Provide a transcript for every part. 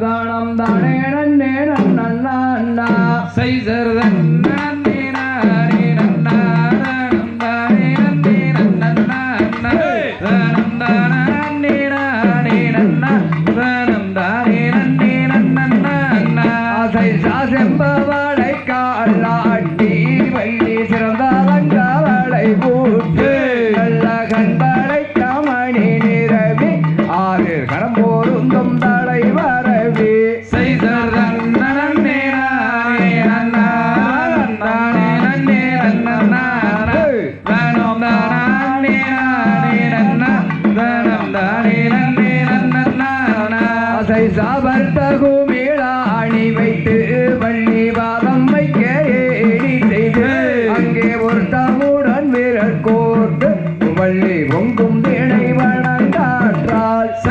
தானம் தானே நன்னே நன்னா நன்னா சைசர் நன்னே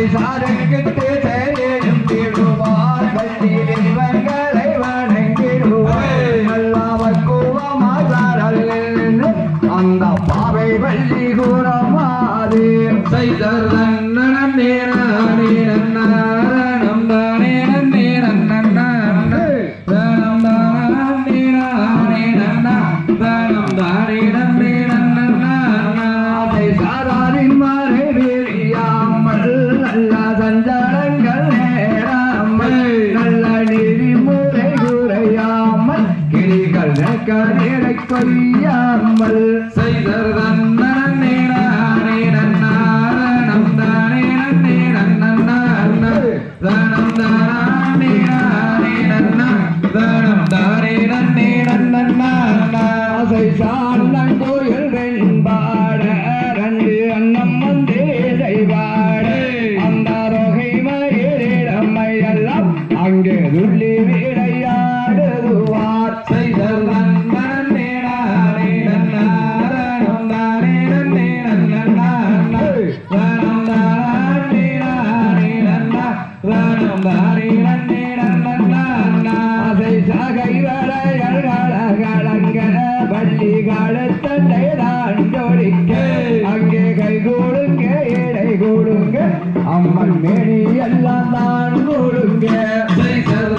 ஆசை சாதகத்து செயலும் தீடுவார் வள்ளி வணங்கிடுவார் அந்த பாவை வள்ளி கூறமாது செய்தர்தன் கரை கொய்யாமல் சைதர் காலத்தண்டை தான் ஜோடிக்க. அங்கே கை கொடுங்க இடை கொடுங்க. அம்மன் மேனி எல்லாம் தான் கொடுங்க. சைதர்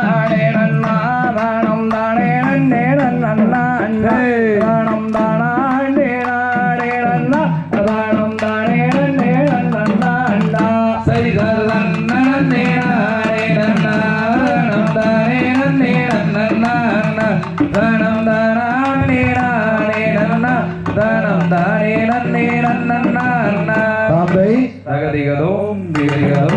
தானம் தானே நானே நன்னா. தானம் தானே நன்னே நன்னன்னா பாம்பை. தகதிகதோம் திகதிகதோம்